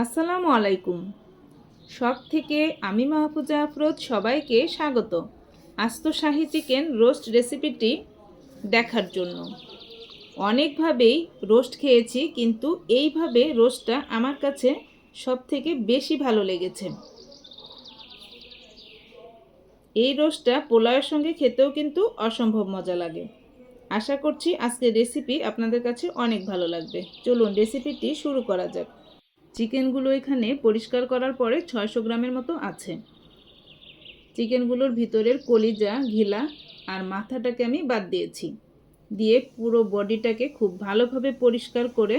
আসসালামু আলাইকুম। সব থেকে আমি মাহফুজা আফরোজ সবাইকে স্বাগত। আস্ত শাহি চিকেন রোস্ট রেসিপিটি দেখার জন্য। অনেকভাবেই রোস্ট খেয়েছি, কিন্তু এইভাবে রোস্টটা আমার কাছে সব থেকে বেশি ভালো লেগেছে। এই রোস্টটা পোলাওয়ের সঙ্গে খেতেও কিন্তু অসম্ভব মজা লাগে। আশা করছি আজকের রেসিপি আপনাদের কাছে অনেক ভালো লাগবে। চলুন রেসিপিটি শুরু করা যাক। চিকেনগুলো এখানে পরিষ্কার করার পরে ছয়শো গ্রামের মতো আছে। চিকেনগুলোর ভিতরের কলিজা, ঘিলা আর মাথাটাকে আমি বাদ দিয়েছি। দিয়ে পুরো বডিটাকে খুব ভালোভাবে পরিষ্কার করে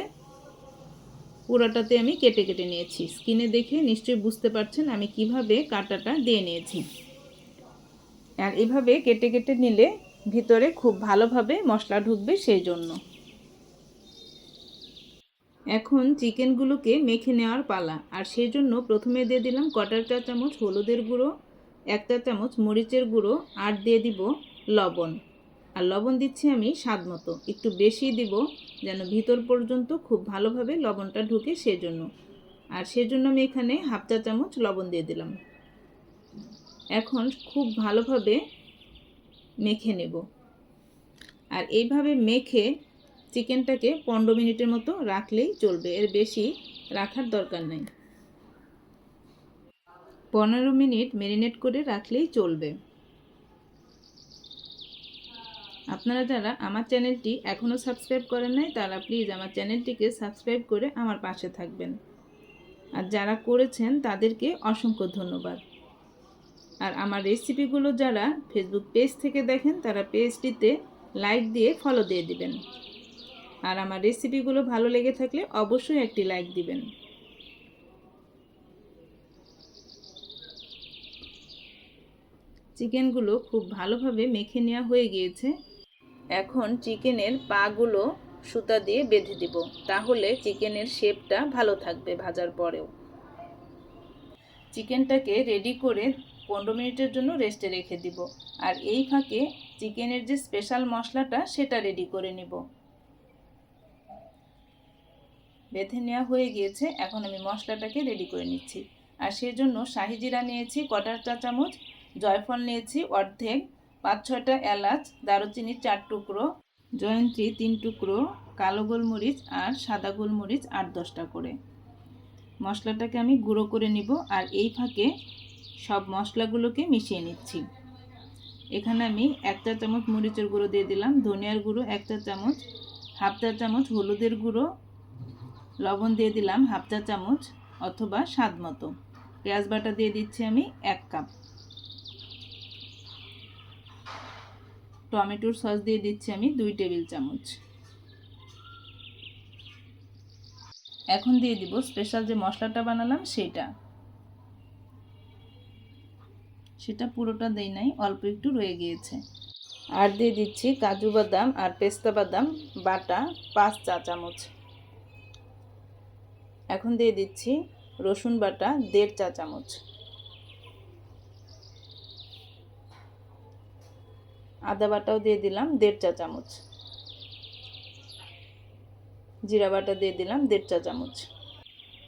পুরাটাতে আমি কেটে কেটে নিয়েছি। স্কিনে দেখে নিশ্চয়ই বুঝতে পারছেন আমি কীভাবে কাটাটা দিয়ে নিয়েছি। আর এভাবে কেটে কেটে নিলে ভিতরে খুব ভালোভাবে মশলা ঢুকবে সেই জন্য। এখন চিকেনগুলোকে মেখে নেওয়ার পালা। আর সেই জন্য প্রথমে দিয়ে দিলাম কটার চা চামচ হলুদের গুঁড়ো এক চা চামচ মরিচের গুঁড়ো, আর দিয়ে দিব লবণ। আর লবণ দিচ্ছি আমি স্বাদ মতো। একটু বেশি দিব যেন ভিতর পর্যন্ত খুব ভালোভাবে লবণটা ঢুকে সেজন্য। আর সেজন্য আমি এখানে হাফ চা চামচ লবণ দিয়ে দিলাম। এখন খুব ভালোভাবে মেখে নেব। আর এইভাবে মেখে চিকেনটাকে পনেরো মিনিটের মতো রাখলেই চলবে। এর বেশি রাখার দরকার নেই। পনেরো মিনিট ম্যারিনেট করে রাখলেই চলবে। আপনারা যারা আমার চ্যানেলটি এখনও সাবস্ক্রাইব করেন নাই, তারা প্লিজ আমার চ্যানেলটিকে সাবস্ক্রাইব করে আমার পাশে থাকবেন। আর যারা করেছেন, তাদেরকে অসংখ্য ধন্যবাদ। আর আমার রেসিপিগুলো যারা ফেসবুক পেজ থেকে দেখেন, তারা পেজটিতে লাইক দিয়ে ফলো দিয়ে দিবেন। আর আমার রেসিপিগুলো ভালো লেগে থাকলে অবশ্যই একটি লাইক দিবেন। চিকেনগুলো খুব ভালোভাবে মেখে নেওয়া হয়ে গিয়েছে। এখন চিকেনের পাগুলো সুতা দিয়ে বেঁধে দিব, তাহলে চিকেনের শেপটা ভালো থাকবে ভাজার পরেও। চিকেনটাকে রেডি করে পনেরো মিনিটের জন্য রেস্টে রেখে দিব, আর এই ফাঁকে চিকেনের যে স্পেশাল মশলাটা, সেটা রেডি করে নিব। বেঁধে নেওয়া হয়ে গিয়েছে, এখন আমি মশলাটাকে রেডি করে নিচ্ছি। আর সেই জন্য শাহি জিরা নিয়েছি কটার চা চামচ, জয়ফল নিয়েছি অর্ধেক, পাঁচ ছয়টা এলাচ দারুচিনি চার টুকরো, জয়ন্ত্রী তিন টুকরো, কালো গোলমরিচ আর সাদা গোলমরিচ আট দশটা করে। মশলাটাকে আমি গুঁড়ো করে নিব আর এই ফাঁকে সব মশলাগুলোকে মিশিয়ে নিচ্ছি। এখানে আমি এক চা চামচ মরিচের গুঁড়ো দিয়ে দিলাম, ধনিয়ার গুঁড়ো এক চা চামচ, হাফ চা চামচ হলুদের গুঁড়ো লবণ দিয়ে দিলাম হাফ চা চামচ অথবা স্বাদ মতো। পেঁয়াজ বাটা দিয়ে দিচ্ছি আমি এক কাপ। টমেটোর সস দিয়ে দিচ্ছি আমি দুই টেবিল চামচ। এখন দিয়ে দিব স্পেশাল যে মশলাটা বানালাম সেটা। সেটা পুরোটা দেই নাই, অল্প একটু রয়ে গিয়েছে। আর দিয়ে দিচ্ছি কাজু বাদাম আর পেস্তা বাদাম বাটা পাঁচ চা চামচ। এখন দিয়ে দিচ্ছি রসুন বাটা দেড় চা চামচ। আদা বাটাও দিয়ে দিলাম দেড় চা চামচ। জিরা বাটা দিয়ে দিলাম দেড় চা চামচ।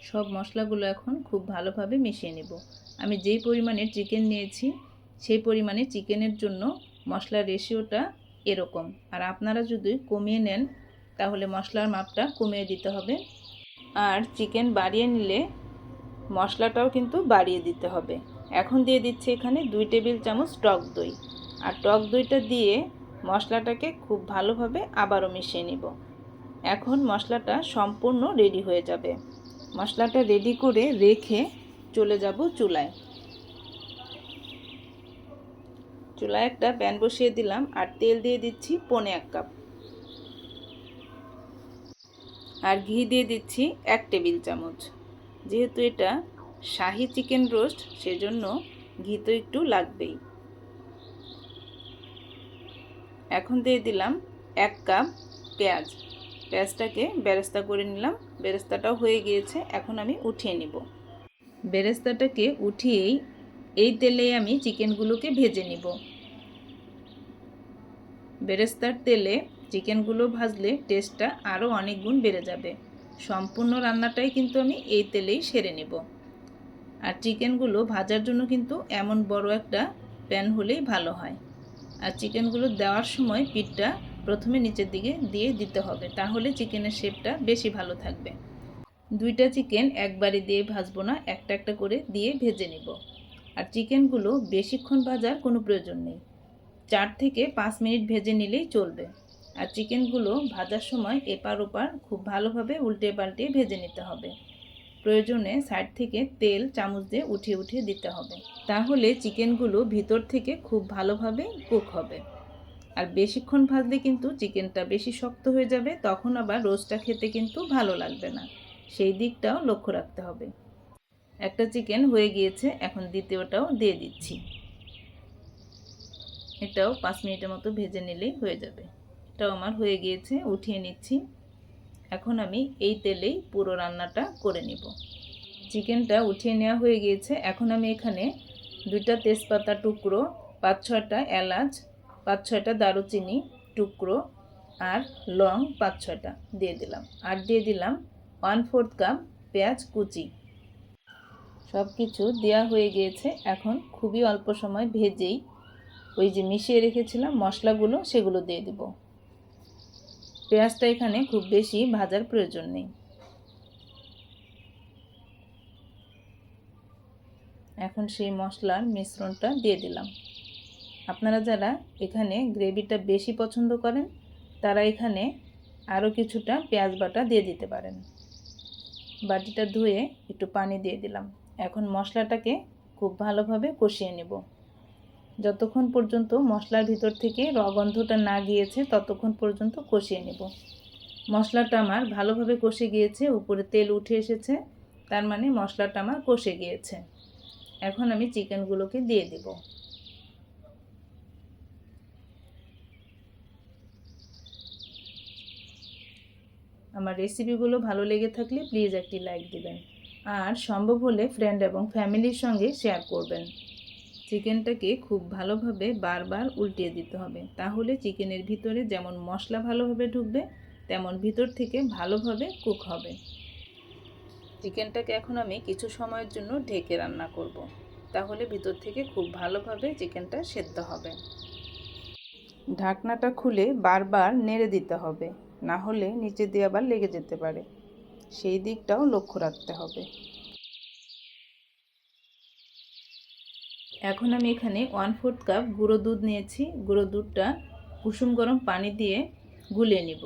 সব মশলাগুলো এখন খুব ভালোভাবে মিশিয়ে নেব। আমি যেই পরিমাণে চিকেন নিয়েছি, সেই পরিমাণে চিকেনের জন্য মশলার রেশিওটা এরকম। আর আপনারা যদি কমিয়ে নেন, তাহলে মশলার মাপটা কমিয়ে দিতে হবে। আর চিকেন বাড়িয়ে নিলে মশলাটাও কিন্তু বাড়িয়ে দিতে হবে। এখন দিয়ে দিচ্ছি এখানে দুই টেবিল চামচ টক দই। আর টক দইটা দিয়ে মশলাটাকে খুব ভালোভাবে আবারও মিশিয়ে নিব। এখন মশলাটা সম্পূর্ণ রেডি হয়ে যাবে। মশলাটা রেডি করে রেখে চলে যাব চুলায়। চুলায় একটা প্যান বসিয়ে দিলাম আর তেল দিয়ে দিচ্ছি পনে এক কাপ। আর ঘি দিয়ে দিচ্ছি এক টেবিল চামচ। যেহেতু এটা শাহি চিকেন রোস্ট, সেজন্য ঘি তো একটু লাগবেই। এখন দিয়ে দিলাম এক কাপ পেঁয়াজ। পেঁয়াজটাকে বেরেস্তা করে নিলাম। বেরেস্তাটাও হয়ে গিয়েছে, এখন আমি উঠিয়ে নিব। বেরেস্তাটাকে উঠিয়েই এই তেলে আমি চিকেনগুলোকে ভেজে নিব। বেরেস্তার তেলে চিকেনগুলো ভাজলে টেস্টটা আরও অনেক গুণ বেড়ে যাবে। সম্পূর্ণ রান্নাটাই কিন্তু আমি এই তেলেই সেরে নেব। আর চিকেনগুলো ভাজার জন্য কিন্তু এমন বড় একটা প্যান হলেই ভালো হয়। আর চিকেনগুলো দেওয়ার সময় পিঠটা প্রথমে নিচের দিকে দিয়ে দিতে হবে, তাহলে চিকেনের শেপটা বেশি ভালো থাকবে। দুইটা চিকেন একবারে দিয়ে ভাজবো না, একটা একটা করে দিয়ে ভেজে নিব। আর চিকেনগুলো বেশিক্ষণ ভাজার কোনো প্রয়োজন নেই। চার থেকে পাঁচ মিনিট ভেজে নিলেই চলবে। আর চিকেনগুলো ভাজার সময় এপার ওপার খুব ভালোভাবে উল্টে পাল্টে ভেজে নিতে হবে। প্রয়োজনে সাইড থেকে তেল চামচ দিয়ে উঠিয়ে উঠিয়ে দিতে হবে। তাহলে চিকেনগুলো ভিতর থেকে খুব ভালোভাবে কুক হবে। আর বেশিক্ষণ ভাজলে কিন্তু চিকেনটা বেশি শক্ত হয়ে যাবে, তখন আবার রোস্টটা খেতে কিন্তু ভালো লাগবে না। সেই দিকটাও লক্ষ্য রাখতে হবে। একটা চিকেন হয়ে গিয়েছে, এখন দ্বিতীয়টাও দিয়ে দিচ্ছি। এটাও পাঁচ মিনিটের মতো ভেজে নিলেই হয়ে যাবে। এটাও আমার হয়ে গিয়েছে, উঠিয়ে নিচ্ছি। এখন আমি এই তেলেই পুরো রান্নাটা করে নিব। চিকেনটা উঠিয়ে নেওয়া হয়ে গিয়েছে। এখন আমি এখানে দুইটা তেজপাতা টুকরো, পাঁচ ছয়টা এলাচ, পাঁচ ছয়টা দারুচিনি টুকরো আর লং পাঁচ ছয়টা দিয়ে দিলাম। আর দিয়ে দিলাম ওয়ান ফোর্থ কাপ পেঁয়াজ কুচি। সব কিছু দেওয়া হয়ে গিয়েছে। এখন খুবই অল্প সময় ভেজেই ওই যে মিশিয়ে রেখেছিলাম মশলাগুলো সেগুলো দিয়ে দিব। পেঁয়াজটা এখানে খুব বেশি ভাজার প্রয়োজন নেই। এখন সেই মশলার মিশ্রণটা দিয়ে দিলাম। আপনারা যারা এখানে গ্রেভিটা বেশি পছন্দ করেন, তারা এখানে আরও কিছুটা পেঁয়াজ বাটা দিয়ে দিতে পারেন। বাটিটা ধুয়ে একটু পানি দিয়ে দিলাম। এখন মশলাটাকে খুব ভালোভাবে কষিয়ে নেব। যতক্ষণ পর্যন্ত মশলার ভিতর থেকে রগন্ধটা না গিয়েছে, ততক্ষণ পর্যন্ত কষিয়ে নেব। মশলাটা আমার ভালোভাবে কষে গিয়েছে, উপরে তেল উঠে এসেছে, তার মানে মশলাটা আমার কষে গিয়েছে। এখন আমি চিকেনগুলোকে দিয়ে দেব। আমার রেসিপিগুলো ভালো লেগে থাকলে প্লিজ একটি লাইক দিবেন। আর সম্ভব হলে ফ্রেন্ড এবং ফ্যামিলির সঙ্গে শেয়ার করবেন। চিকেনটাকে খুব ভালোভাবে বারবার উল্টিয়ে দিতে হবে। তাহলে চিকেনের ভিতরে যেমন মশলা ভালোভাবে ঢুকবে, তেমন ভিতর থেকে ভালোভাবে কুক হবে। চিকেনটাকে এখন আমি কিছু সময়ের জন্য ঢেকে রান্না করব। তাহলে ভিতর থেকে খুব ভালোভাবে চিকেনটা সেদ্ধ হবে। ঢাকনাটা খুলে বারবার নেড়ে দিতে হবে। না হলে নিচে দিয়ে আবার লেগে যেতে পারে। সেই দিকটাও লক্ষ্য রাখতে হবে। এখন আমি এখানে ওয়ান ফোর্থ কাপ গুঁড়ো দুধ নিয়েছি। গুঁড়ো দুধটা কুসুম গরম পানি দিয়ে গুলিয়ে নিব।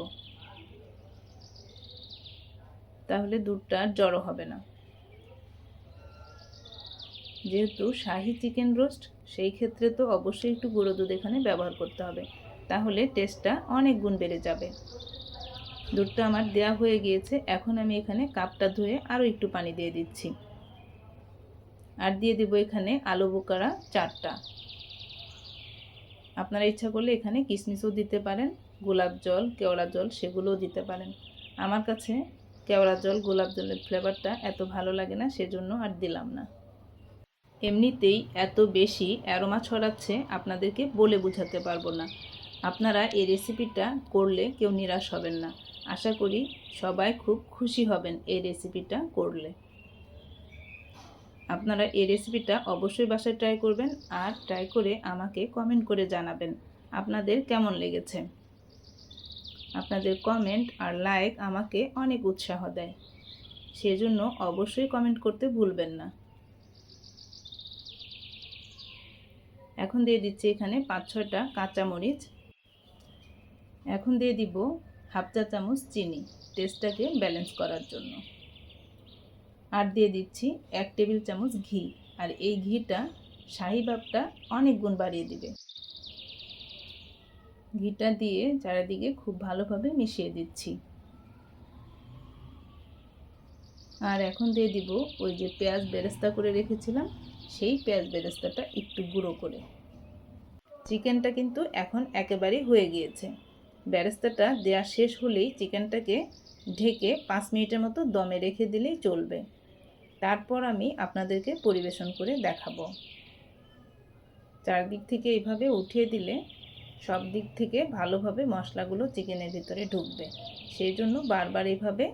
তাহলে দুধটা জড়ো হবে না। যেহেতু শাহি চিকেন রোস্ট, সেই ক্ষেত্রে তো অবশ্যই একটু গুঁড়ো দুধ এখানে ব্যবহার করতে হবে। তাহলে টেস্টটা অনেক গুণ বেড়ে যাবে। দুধটা আমার দেয়া হয়ে গিয়েছে। এখন আমি এখানে কাপটা ধুয়ে আরও একটু পানি দিয়ে দিচ্ছি। আর দিয়ে দেবো এখানে আলু বোকারা চারটা। আপনারা ইচ্ছা করলে এখানে কিশমিশও দিতে পারেন, গোলাপ জল, কেওড়া জল সেগুলোও দিতে পারেন। আমার কাছে কেওড়া জল, গোলাপ জলের ফ্লেভারটা এত ভালো লাগে না, সেজন্য আর দিলাম না। এমনিতেই এত বেশি অ্যারোমা ছড়াচ্ছে, আপনাদেরকে বলে বোঝাতে পারব না। আপনারা এই রেসিপিটা করলে কেউ নিরাশ হবেন না। আশা করি সবাই খুব খুশি হবেন এই রেসিপিটা করলে। আপনারা এই রেসিপিটা অবশ্যই বাসায় ট্রাই করবেন আর ট্রাই করে আমাকে কমেন্ট করে জানাবেন। আপনাদের কেমন লেগেছে? আপনাদের কমেন্ট আর লাইক আমাকে অনেক উৎসাহ দেয়। সেজন্য অবশ্যই কমেন্ট করতে ভুলবেন না। এখন দিয়ে দিচ্ছি এখানে পাঁচ ছয়টা কাঁচামরিচ। এখন দিয়ে দিব হাফ চা চামচ চিনি টেস্টটাকে ব্যালেন্স করার জন্য। আর দিয়ে দিচ্ছি এক টেবিল চামচ ঘি। আর এই ঘিটা শাহি ভাবটা অনেক গুণ বাড়িয়ে দিবে। ঘিটা দিয়ে চারিদিকে খুব ভালোভাবে মিশিয়ে দিচ্ছি। আর এখন দিয়ে দিব ওই যে পেঁয়াজ বেরেস্তা করে রেখেছিলাম, সেই পেঁয়াজ বেরেস্তাটা একটু গুঁড়ো করে। চিকেনটা কিন্তু এখন একেবারেই হয়ে গিয়েছে। বেরেস্তাটা দেওয়া শেষ হলেই চিকেনটাকে ঢেকে পাঁচ মিনিটের মতো দমে রেখে দিলেই চলবে। তারপর আমি আপনাদেরকে পরিবেশন করে দেখাবো। চারদিক থেকে এইভাবে উঠিয়ে দিলে সব দিক থেকে ভালোভাবে মশলাগুলো চিকেনের ভিতরে ঢুকবে। সেই জন্য বারবার এইভাবে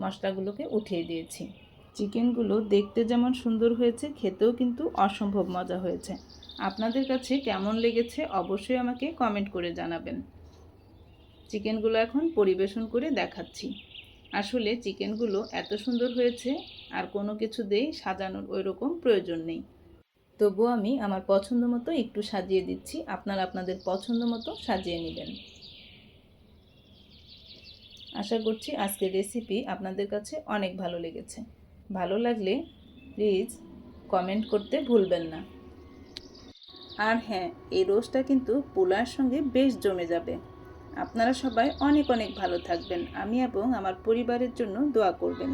মশলাগুলোকে উঠিয়ে দিয়েছি। চিকেনগুলো দেখতে যেমন সুন্দর হয়েছে, খেতেও কিন্তু অসম্ভব মজা হয়েছে। আপনাদের কাছে কেমন লেগেছে অবশ্যই আমাকে কমেন্ট করে জানাবেন। চিকেনগুলো এখন পরিবেশন করে দেখাচ্ছি। আসলে চিকেনগুলো এত সুন্দর হয়েছে আর কোনো কিছু দিয়েই সাজানোর ওই রকম প্রয়োজন নেই। তবুও আমি আমার পছন্দ মতো একটু সাজিয়ে দিচ্ছি। আপনারা আপনাদের পছন্দ মতো সাজিয়ে নেবেন। আশা করছি আজকের রেসিপি আপনাদের কাছে অনেক ভালো লেগেছে। ভালো লাগলে প্লিজ কমেন্ট করতে ভুলবেন না। আর হ্যাঁ এই রোজটা কিন্তু পোলার সঙ্গে বেশ জমে যাবে। আপনারা সবাই অনেক অনেক ভালো থাকবেন। আমি এবং আমার পরিবারের জন্য দোয়া করবেন।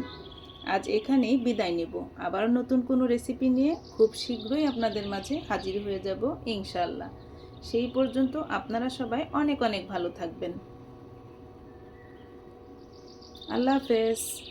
আজ এখানেই বিদায় নেব। আবার নতুন কোনো রেসিপি নিয়ে খুব শীঘ্রই আপনাদের মাঝে হাজির হয়ে যাব ইনশাল্লাহ সেই পর্যন্ত আপনারা সবাই অনেক অনেক ভালো থাকবেন। আল্লাহ হাফেজ।